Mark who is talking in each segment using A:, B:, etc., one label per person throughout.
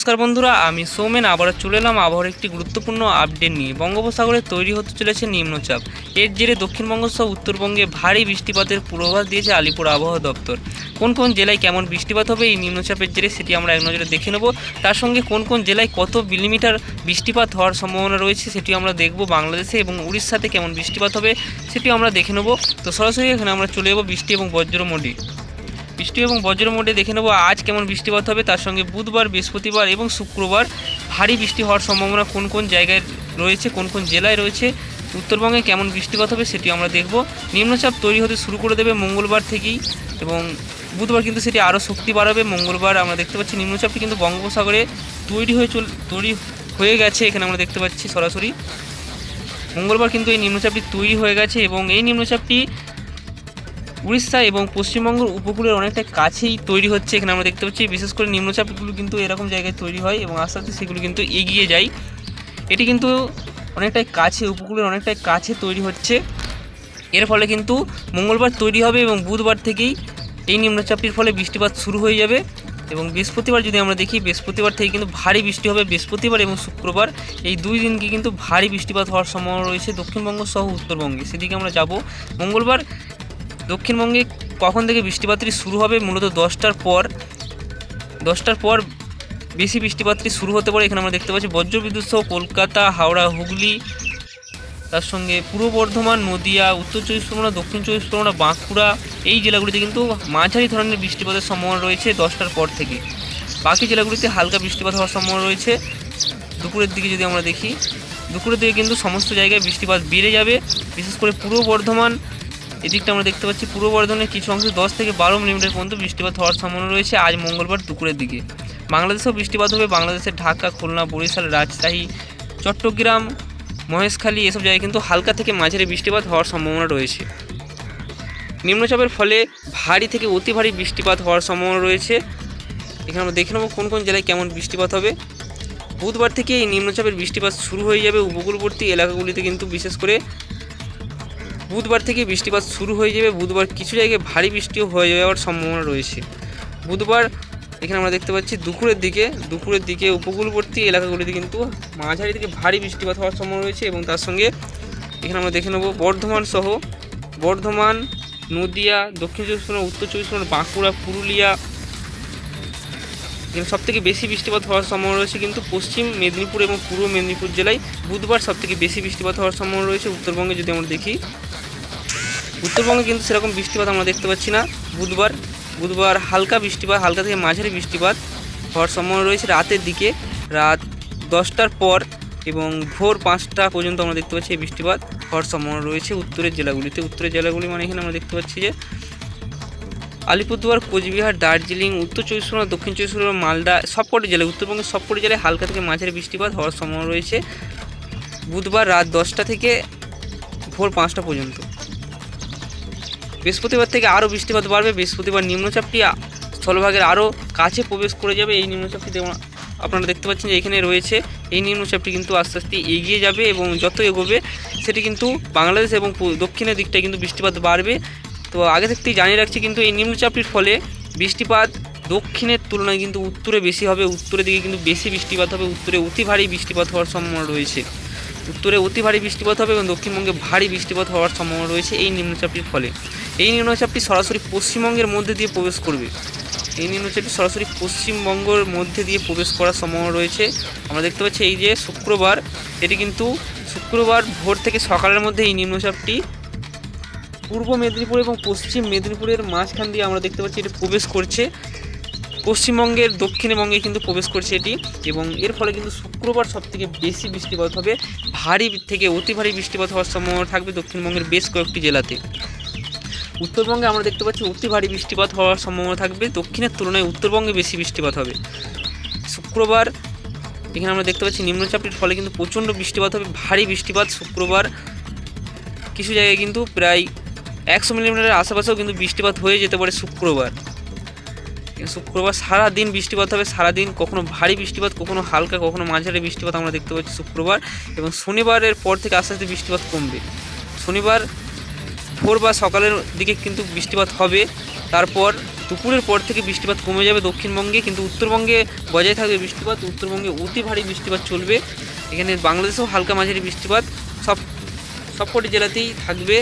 A: নমস্কার বন্ধুরা, আমি সৌমেন। আবারও চলে এলাম আবহাওয়ার একটি গুরুত্বপূর্ণ আপডেট নিয়ে। বঙ্গোপসাগরে তৈরি হতে চলেছে নিম্নচাপ। এর জেরে দক্ষিণবঙ্গ সহ উত্তরবঙ্গে ভারী বৃষ্টিপাতের পূর্বাভাস দিয়েছে আলিপুর আবহাওয়া দপ্তর। কোন কোন জেলায় কেমন বৃষ্টিপাত হবে এই নিম্নচাপের জেরে সেটি আমরা এক নজরে দেখে নেব। তার সঙ্গে কোন কোন জেলায় কত মিলিমিটার বৃষ্টিপাত হওয়ার সম্ভাবনা রয়েছে সেটি আমরা দেখব বাংলাদেশে এবং উড়িষ্যাতে কেমন বৃষ্টিপাত হবে সেটি আমরা দেখে নেব। তো সরাসরি এখানে আমরা চলে যাব বৃষ্টি এবং বজ্র মোডে বৃষ্টি এবং বজ্র মোডে দেখে নেব আজ কেমন বৃষ্টিপাত হবে। তার সঙ্গে বুধবার, বৃহস্পতিবার এবং শুক্রবার ভারী বৃষ্টি হওয়ার সম্ভাবনা কোন কোন জায়গায় রয়েছে, কোন কোন জেলায় রয়েছে, উত্তরবঙ্গে কেমন বৃষ্টিপাত হবে সেটি আমরা দেখব। নিম্নচাপ তৈরি হতে শুরু করে দেবে মঙ্গলবার থেকেই এবং বুধবার কিন্তু সেটি আরও শক্তি বাড়াবে। মঙ্গলবার আমরা দেখতে পাচ্ছি নিম্নচাপটি কিন্তু বঙ্গোপসাগরে তৈরি হয়ে চল তৈরি হয়ে গেছে এখানে আমরা দেখতে পাচ্ছি সরাসরি। মঙ্গলবার কিন্তু এই নিম্নচাপটি তৈরি হয়ে গেছে এবং এই নিম্নচাপটি উড়িষ্যা এবং পশ্চিমবঙ্গের উপকূলের অনেকটা কাছেই তৈরি হচ্ছে। এখানে আমরা দেখতে পাচ্ছি, বিশেষ করে নিম্নচাপগুলো কিন্তু এরকম জায়গায় তৈরি হয় এবং আস্তে আস্তে সেগুলো কিন্তু এগিয়ে যায়। এটি কিন্তু অনেকটাই কাছে, উপকূলের অনেকটাই কাছে তৈরি হচ্ছে। এর ফলে কিন্তু মঙ্গলবার তৈরি হবে এবং বুধবার থেকেই এই নিম্নচাপটির ফলে বৃষ্টিপাত শুরু হয়ে যাবে এবং বৃহস্পতিবার যদি আমরা দেখি, বৃহস্পতিবার থেকে কিন্তু ভারী বৃষ্টি হবে। বৃহস্পতিবার এবং শুক্রবার এই দুই দিনকে কিন্তু ভারী বৃষ্টিপাত হওয়ার সম্ভাবনা রয়েছে দক্ষিণবঙ্গ সহ উত্তরবঙ্গে। সেদিকে আমরা যাব মঙ্গলবার দক্ষিণবঙ্গে কখন থেকে বৃষ্টিপাতটি শুরু হবে? মূলত দশটার পর দশটার পর বেশি বৃষ্টিপাতটি শুরু হতে পারে। এখানে আমরা দেখতে পাচ্ছি বজ্রবিদ্যুৎ সহ কলকাতা, হাওড়া, হুগলি, তার সঙ্গে পূর্ব বর্ধমান, নদিয়া, উত্তর চব্বিশ পরগনা, দক্ষিণ চব্বিশ পরগনা, বাঁকুড়া, এই জেলাগুলিতে কিন্তু মাঝারি ধরনের বৃষ্টিপাতের সম্ভাবনা রয়েছে দশটার পর থেকে। বাকি জেলাগুলিতে হালকা বৃষ্টিপাত হওয়ার সম্ভাবনা রয়েছে। দুপুরের দিকে যদি আমরা দেখি, দুপুরের দিকে কিন্তু সমস্ত জায়গায় বৃষ্টিপাত বেড়ে যাবে। বিশেষ করে পূর্ব বর্ধমান এদিকটা আমরা দেখতে পাচ্ছি, পূর্ব বর্ধমানের কিছু অংশে দশ থেকে বারো মিলিমিটার পর্যন্ত বৃষ্টিপাত হওয়ার সম্ভাবনা রয়েছে আজ মঙ্গলবার দুপুরের দিকে। বাংলাদেশেও বৃষ্টিপাত হবে, বাংলাদেশের ঢাকা, খুলনা, বরিশাল, রাজশাহী, চট্টগ্রাম, মহেশখালী এসব জায়গায় কিন্তু হালকা থেকে মাঝারি বৃষ্টিপাত হওয়ার সম্ভাবনা রয়েছে। নিম্নচাপের ফলে ভারী থেকে অতি ভারী বৃষ্টিপাত হওয়ার সম্ভাবনা রয়েছে। এখানে আমরা দেখে নেব কোন কোন জেলায় কেমন বৃষ্টিপাত হবে। বুধবার থেকে এই নিম্নচাপের বৃষ্টিপাত শুরু হয়ে যাবে উপকূলবর্তী এলাকাগুলিতে কিন্তু বিশেষ করে বুধবার থেকে বৃষ্টিপাত শুরু হয়ে যাবে। বুধবার কিছু জায়গায় ভারী বৃষ্টিও হয়ে যাওয়ার সম্ভাবনা রয়েছে। বুধবার এখানে আমরা দেখতে পাচ্ছি দুপুরের দিকে দুপুরের দিকে উপকূলবর্তী এলাকাগুলিতে কিন্তু মাঝারি থেকে ভারী বৃষ্টিপাত হওয়ার সম্ভাবনা রয়েছে এবং তার সঙ্গে এখানে আমরা দেখে নেব বর্ধমান সহ বর্ধমান, নদিয়া, দক্ষিণ চব্বিশ পরগনা, উত্তর চব্বিশ পরগনা, বাঁকুড়া, পুরুলিয়া এখানে সব থেকে বেশি বৃষ্টিপাত হওয়ার সম্ভাবনা রয়েছে কিন্তু পশ্চিম মেদিনীপুর এবং পূর্ব মেদিনীপুর জেলায় বুধবার সব থেকে বেশি বৃষ্টিপাত হওয়ার সম্ভাবনা রয়েছে। উত্তরবঙ্গে যদি আমরা দেখি উত্তরবঙ্গে কিন্তু সেরকম বৃষ্টিপাত আমরা দেখতে পাচ্ছি না। বুধবার বুধবার হালকা বৃষ্টিপাত, হালকা থেকে মাঝারি বৃষ্টিপাত হওয়ার সম্ভাবনা রয়েছে রাতের দিকে। রাত দশটার পর এবং ভোর পাঁচটা পর্যন্ত আমরা দেখতে পাচ্ছি এই বৃষ্টিপাত হওয়ার সম্ভাবনা রয়েছে উত্তরের জেলাগুলিতে। উত্তরের জেলাগুলি মানে এখানে আমরা দেখতে পাচ্ছি যে আলিপুরদুয়ার, কোচবিহার, দার্জিলিং, উত্তর চব্বিশ পরগনা, দক্ষিণ চব্বিশ পরগনা, মালদা সবকটি জেলায়, উত্তরবঙ্গের সবকটি জেলায় হালকা থেকে মাঝারি বৃষ্টিপাত হওয়ার সম্ভাবনা রয়েছে। বুধবার রাত দশটা থেকে ভোর পাঁচটা পর্যন্ত। বৃহস্পতিবার থেকে আরও বৃষ্টিপাত বাড়বে। বৃহস্পতিবার নিম্নচাপটি স্থলভাগের আরও কাছে প্রবেশ করে যাবে। এই নিম্নচাপটি আপনারা দেখতে পাচ্ছেন যে এখানে রয়েছে। এই নিম্নচাপটি কিন্তু আস্তে আস্তে এগিয়ে যাবে এবং যত এগোবে, সেটি কিন্তু বাংলাদেশ এবং দক্ষিণের দিকটায় কিন্তু বৃষ্টিপাত বাড়বে। তো আগে থাকতেই জানিয়ে রাখছি কিন্তু এই নিম্নচাপটির ফলে বৃষ্টিপাত দক্ষিণের তুলনায় কিন্তু উত্তরে বেশি হবে। উত্তরের দিকে কিন্তু বেশি বৃষ্টিপাত হবে। উত্তরে অতি ভারী বৃষ্টিপাত হওয়ার সম্ভাবনা রয়েছে। উত্তরে অতি ভারী বৃষ্টিপাত হবে এবং দক্ষিণবঙ্গে ভারী বৃষ্টিপাত হওয়ার সম্ভাবনা রয়েছে এই নিম্নচাপটির ফলে। এই নিম্নচাপটি সরাসরি পশ্চিমবঙ্গের মধ্যে দিয়ে প্রবেশ করবে। এই নিম্নচাপটি সরাসরি পশ্চিমবঙ্গের মধ্যে দিয়ে প্রবেশ করার সম্ভাবনা রয়েছে। আমরা দেখতে পাচ্ছি এই যে শুক্রবার, এটি কিন্তু শুক্রবার ভোর থেকে সকালের মধ্যে এই নিম্নচাপটি পূর্ব মেদিনীপুর এবং পশ্চিম মেদিনীপুরের মাঝখান দিয়ে আমরা দেখতে পাচ্ছি এটি প্রবেশ করছে। পশ্চিমবঙ্গের দক্ষিণবঙ্গে কিন্তু প্রবেশ করছে এটি এবং এর ফলে কিন্তু শুক্রবার সব থেকে বেশি বৃষ্টিপাত হবে। ভারী থেকে অতি ভারী বৃষ্টিপাত হওয়ার সম্ভাবনা থাকবে দক্ষিণবঙ্গের বেশ কয়েকটি জেলাতে। উত্তরবঙ্গে আমরা দেখতে পাচ্ছি অতি ভারী বৃষ্টিপাত হওয়ার সম্ভাবনা থাকবে। দক্ষিণের তুলনায় উত্তরবঙ্গে বেশি বৃষ্টিপাত হবে। শুক্রবার, এখানে আমরা দেখতে পাচ্ছি নিম্নচাপটির ফলে কিন্তু প্রচণ্ড বৃষ্টিপাত হবে, ভারী বৃষ্টিপাত শুক্রবার। কিছু জায়গায় কিন্তু প্রায় একশো মিলিমিটারের আশেপাশেও কিন্তু বৃষ্টিপাত হয়ে যেতে পারে শুক্রবার। শুক্রবার সারা দিন বৃষ্টিপাত হবে সারা দিন কখনো ভারী বৃষ্টিপাত, কখনো হালকা, কখনো মাঝারি বৃষ্টিপাত আমরা দেখতে পাচ্ছি শুক্রবার। এবং শনিবারের পর থেকে আস্তে আস্তে বৃষ্টিপাত কমবে। শনিবার ভোর বা সকালের দিকে কিন্তু বৃষ্টিপাত হবে। তারপর দুপুরের পর থেকে বৃষ্টিপাত কমে যাবে দক্ষিণবঙ্গে, কিন্তু উত্তরবঙ্গে বজায় থাকবে বৃষ্টিপাত। উত্তরবঙ্গে অতি ভারী বৃষ্টিপাত চলবে। এখানে বাংলাদেশেও হালকা মাঝারি বৃষ্টিপাত। সব, সবকটি জেলাতেই থাকবে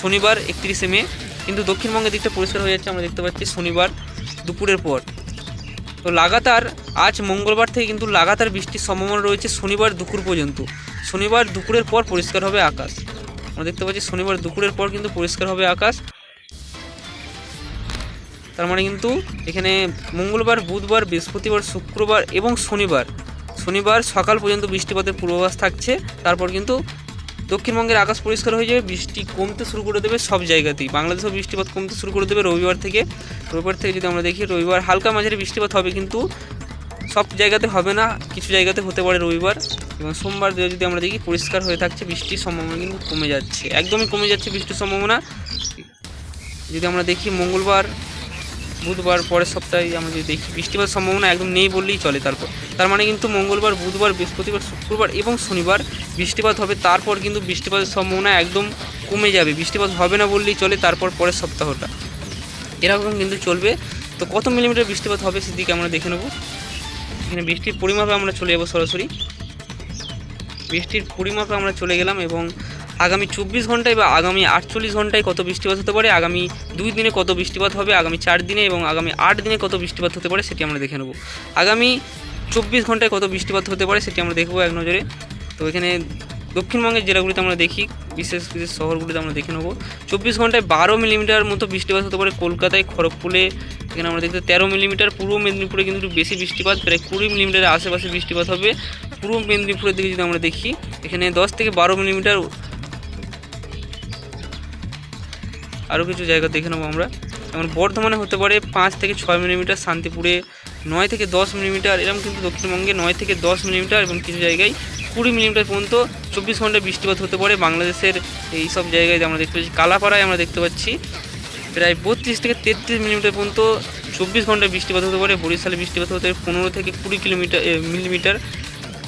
A: শনিবার একত্রিশে মে। কিন্তু দক্ষিণবঙ্গের দিকটা পরিষ্কার হয়ে যাচ্ছে, আমরা দেখতে পাচ্ছি শনিবার দুপুরের পর। তো লাগাতার আজ মঙ্গলবার থেকে কিন্তু লাগাতার বৃষ্টির সম্ভাবনা রয়েছে শনিবার দুপুর পর্যন্ত। শনিবার দুপুরের পর পরিষ্কার হবে আকাশ। আমরা দেখতে পাচ্ছি শনিবার দুপুরের পর কিন্তু পরিষ্কার হবে আকাশ। তার মানে কিন্তু এখানে মঙ্গলবার, বুধবার, বৃহস্পতিবার, শুক্রবার এবং শনিবার। শনিবার সকাল পর্যন্ত বৃষ্টিপাতের পূর্বাভাস থাকছে। তারপর কিন্তু দক্ষিণবঙ্গের আকাশ পরিষ্কার হয়ে যাবে, বৃষ্টি কমতে শুরু করে দেবে সব জায়গাতেই। বাংলাদেশেও বৃষ্টিপাত কমতে শুরু করে দেবে রবিবার থেকে। রবিবার থেকে যদি আমরা দেখি, রবিবার হালকা মাঝারি বৃষ্টিপাত হবে কিন্তু সব জায়গাতে হবে না, কিছু জায়গাতে হতে পারে রবিবার এবং সোমবার যদি আমরা দেখি পরিষ্কার হয়ে থাকছে, বৃষ্টির সম্ভাবনা কিন্তু কমে যাচ্ছে। একদমই কমে যাচ্ছে বৃষ্টির সম্ভাবনা। যদি আমরা দেখি মঙ্গলবার, বুধবার পরের সপ্তাহে আমরা যদি দেখি বৃষ্টিপাত সম্ভাবনা একদম নেই বললেই চলে তারপর। তার মানে কিন্তু মঙ্গলবার, বুধবার, বৃহস্পতিবার, শুক্রবার এবং শনিবার বৃষ্টিপাত হবে, তারপর কিন্তু বৃষ্টিপাতের সম্ভাবনা একদম কমে যাবে। বৃষ্টিপাত হবে না বললেই চলে তারপর পরের সপ্তাহটা। এরকম কিন্তু চলবে। তো কত মিলিমিটার বৃষ্টিপাত হবে সেদিকে আমরা দেখে নেব। এখানে বৃষ্টির পরিমাপে আমরা চলে যাব সরাসরি। বৃষ্টির পরিমাপে আমরা চলে গেলাম এবং আগামী চব্বিশ ঘন্টায় বা আগামী আটচল্লিশ ঘন্টায় কত বৃষ্টিপাত হতে পারে, আগামী দুই দিনে কত বৃষ্টিপাত হবে, আগামী চার দিনে এবং আগামী আট দিনে কত বৃষ্টিপাত হতে পারে সেটি আমরা দেখে নেব। আগামী চব্বিশ ঘন্টায় কত বৃষ্টিপাত হতে পারে সেটি আমরা দেখব এক নজরে। তো এখানে দক্ষিণবঙ্গের জেলাগুলিতে আমরা দেখি, বিশেষ বিশেষ শহরগুলিতে আমরা দেখে নেব। চব্বিশ ঘন্টায় বারো মিলিমিটার মতো বৃষ্টিপাত হতে পারে কলকাতায়, খড়গপুরে, এখানে আমরা দেখতে তেরো মিলিমিটার। পূর্ব মেদিনীপুরে কিন্তু বেশি বৃষ্টিপাত, প্রায় কুড়ি মিলিমিটারের আশেপাশে বৃষ্টিপাত হবে। পূর্ব মেদিনীপুরের দিকে যদি আমরা দেখি, এখানে দশ থেকে বারো মিলিমিটার আরও কিছু জায়গা দেখে নেব আমরা। যেমন বর্ধমানে হতে পারে পাঁচ থেকে ছয় মিলিমিটার, শান্তিপুরে নয় থেকে দশ মিলিমিটার, এরকম কিন্তু দক্ষিণবঙ্গে নয় থেকে দশ মিলিমিটার এবং কিছু জায়গায় কুড়ি মিলিমিটার পর্যন্ত চব্বিশ ঘন্টায় বৃষ্টিপাত হতে পারে। বাংলাদেশের এই সব জায়গায় আমরা দেখতে পাচ্ছি, কালাপাড়ায় আমরা দেখতে পাচ্ছি, প্রায় বত্রিশ থেকে তেত্রিশ মিলিমিটার পর্যন্ত চব্বিশ ঘন্টায় বৃষ্টিপাত হতে পারে। বরিশালে বৃষ্টিপাত হতে পারে পনেরো থেকে কুড়ি কিলোমিটার মিলিমিটার।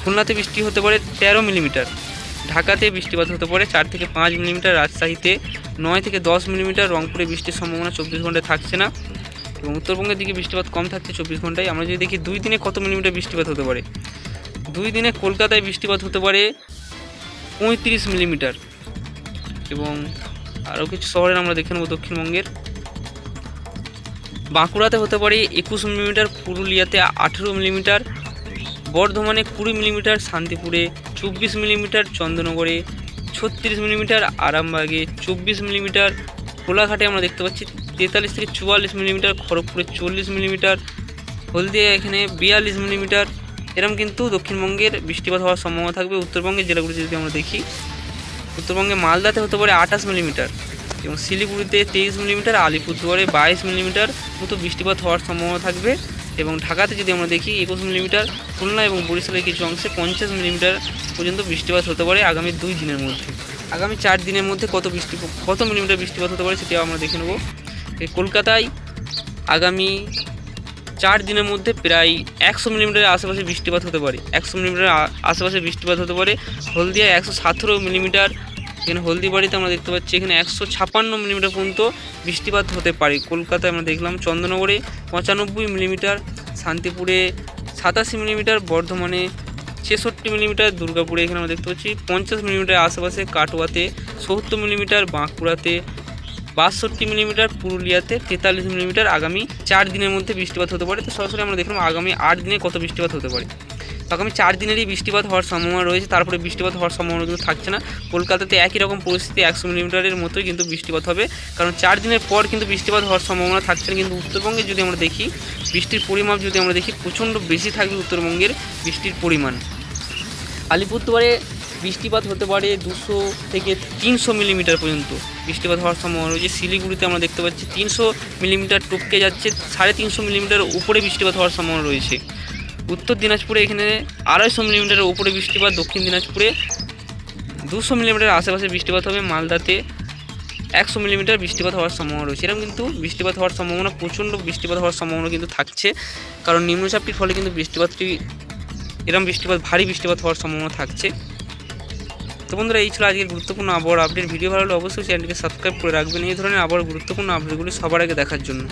A: খুলনাতে বৃষ্টি হতে পারে তেরো মিলিমিটার। ঢাকাতে বৃষ্টিপাত হতে পারে চার থেকে পাঁচ মিলিমিটার। রাজশাহীতে নয় থেকে দশ মিলিমিটার। রংপুরে বৃষ্টির সম্ভাবনা চব্বিশ ঘন্টায় থাকছে না। এবং উত্তরবঙ্গের দিকে বৃষ্টিপাত কম থাকছে চব্বিশ ঘন্টায়। আমরা যদি দেখি দুই দিনে কত মিলিমিটার বৃষ্টিপাত হতে পারে? দুই দিনে কলকাতায় বৃষ্টিপাত হতে পারে পঁয়ত্রিশ মিলিমিটার। এবং আরও কিছু শহরের আমরা দেখে নেব দক্ষিণবঙ্গের। বাঁকুড়াতে হতে পারে একুশ মিলিমিটার, পুরুলিয়াতে আঠেরো মিলিমিটার, বর্ধমানে কুড়ি মিলিমিটার, শান্তিপুরে চব্বিশ মিলিমিটার চন্দ্রনগরে ছত্রিশ মিলিমিটার, আরামবাগে চব্বিশ মিলিমিটার, কোলাঘাটে আমরা দেখতে পাচ্ছি তেতাল্লিশ থেকে চুয়াল্লিশ মিলিমিটার, খড়গপুরে চল্লিশ মিলিমিটার, হলদিয়া এখানে বিয়াল্লিশ মিলিমিটার এরকম কিন্তু দক্ষিণবঙ্গের বৃষ্টিপাত হওয়ার সম্ভাবনা থাকবে। উত্তরবঙ্গের জেলাগুলিতে যদি আমরা দেখি, উত্তরবঙ্গে মালদাতে হতে পারে আঠাশ মিলিমিটার এবং শিলিগুড়িতে তেইশ মিলিমিটার, আলিপুরদুয়ারে বাইশ মিলিমিটার মতো বৃষ্টিপাত হওয়ার সম্ভাবনা থাকবে এবং ঢাকাতে যদি আমরা দেখি, একুশ মিলিমিটার, খুলনা এবং বরিশালের কিছু অংশে পঞ্চাশ মিলিমিটার পর্যন্ত বৃষ্টিপাত হতে পারে আগামী দুই দিনের মধ্যে। আগামী চার দিনের মধ্যে কত বৃষ্টি, কত মিলিমিটার বৃষ্টিপাত হতে পারে সেটাও আমরা দেখে নেব। কলকাতায় আগামী চার দিনের মধ্যে প্রায় একশো মিলিমিটারের আশেপাশে বৃষ্টিপাত হতে পারে। একশো মিলিমিটার আশেপাশে বৃষ্টিপাত হতে পারে। হলদিয়ায় একশো সতেরো মিলিমিটার এখানে হলদিবাড়িতে আমরা দেখতে পাচ্ছি, এখানে একশো ছাপান্ন মিলিমিটার পর্যন্ত বৃষ্টিপাত হতে পারে। কলকাতায় আমরা দেখলাম চন্দননগরে পঁচানব্বই মিলিমিটার, শান্তিপুরে সাতাশি মিলিমিটার, বর্ধমানে ছেষট্টি মিলিমিটার, দুর্গাপুরে এখানে আমরা দেখতে পাচ্ছি পঞ্চাশ মিলিমিটার আশেপাশে কাটোয়াতে সত্তর মিলিমিটার, বাঁকুড়াতে বাষট্টি মিলিমিটার পুরুলিয়াতে তেতাল্লিশ মিলিমিটার আগামী চার দিনের মধ্যে বৃষ্টিপাত হতে পারে। তো সরাসরি আমরা দেখলাম আগামী আট দিনে কত বৃষ্টিপাত হতে পারে। আগামী চার দিনেরই বৃষ্টিপাত হওয়ার সম্ভাবনা রয়েছে, তারপরে বৃষ্টিপাত হওয়ার সম্ভাবনা কিন্তু থাকছে না। কলকাতাতে একই রকম পরিস্থিতি একশো মিলিমিটারের মতোই কিন্তু বৃষ্টিপাত হবে। কারণ চার দিনের পর কিন্তু বৃষ্টিপাত হওয়ার সম্ভাবনা থাকছে না। কিন্তু উত্তরবঙ্গে যদি আমরা দেখি, বৃষ্টির পরিমাপ যদি আমরা দেখি, প্রচণ্ড বেশি থাকবে উত্তরবঙ্গের বৃষ্টির পরিমাণ। আলিপুরদুয়ারে বৃষ্টিপাত হতে পারে দুশো থেকে তিনশো মিলিমিটার পর্যন্ত। বৃষ্টিপাত হওয়ার সম্ভাবনা রয়েছে। শিলিগুড়িতে আমরা দেখতে পাচ্ছি তিনশো মিলিমিটার টপকে যাচ্ছে, সাড়ে তিনশো মিলিমিটার উপরে বৃষ্টিপাত হওয়ার সম্ভাবনা রয়েছে। উত্তর দিনাজপুরে এখানে আড়াইশো মিলিমিটারের উপরে বৃষ্টিপাত, দক্ষিণ দিনাজপুরে দুশো মিলিমিটার আশেপাশে বৃষ্টিপাত হবে। মালদাতে একশো মিলিমিটার বৃষ্টিপাত হওয়ার সম্ভাবনা রয়েছে। এরকম কিন্তু বৃষ্টিপাত হওয়ার সম্ভাবনা, প্রচণ্ড বৃষ্টিপাত হওয়ার সম্ভাবনা কিন্তু থাকছে। কারণ নিম্নচাপটির ফলে কিন্তু বৃষ্টিপাতটি এরকম বৃষ্টিপাত, ভারী বৃষ্টিপাত হওয়ার সম্ভাবনা থাকছে। তো বন্ধুরা, এই ছিল আজকের গুরুত্বপূর্ণ আবহাওয়ার আপডেট ভিডিও ভালো হলে অবশ্যই চ্যানেলকে সাবস্ক্রাইব করে রাখবেন। এই ধরনের আবহাওয়ার গুরুত্বপূর্ণ আপডেটগুলি সবার আগে দেখার জন্য।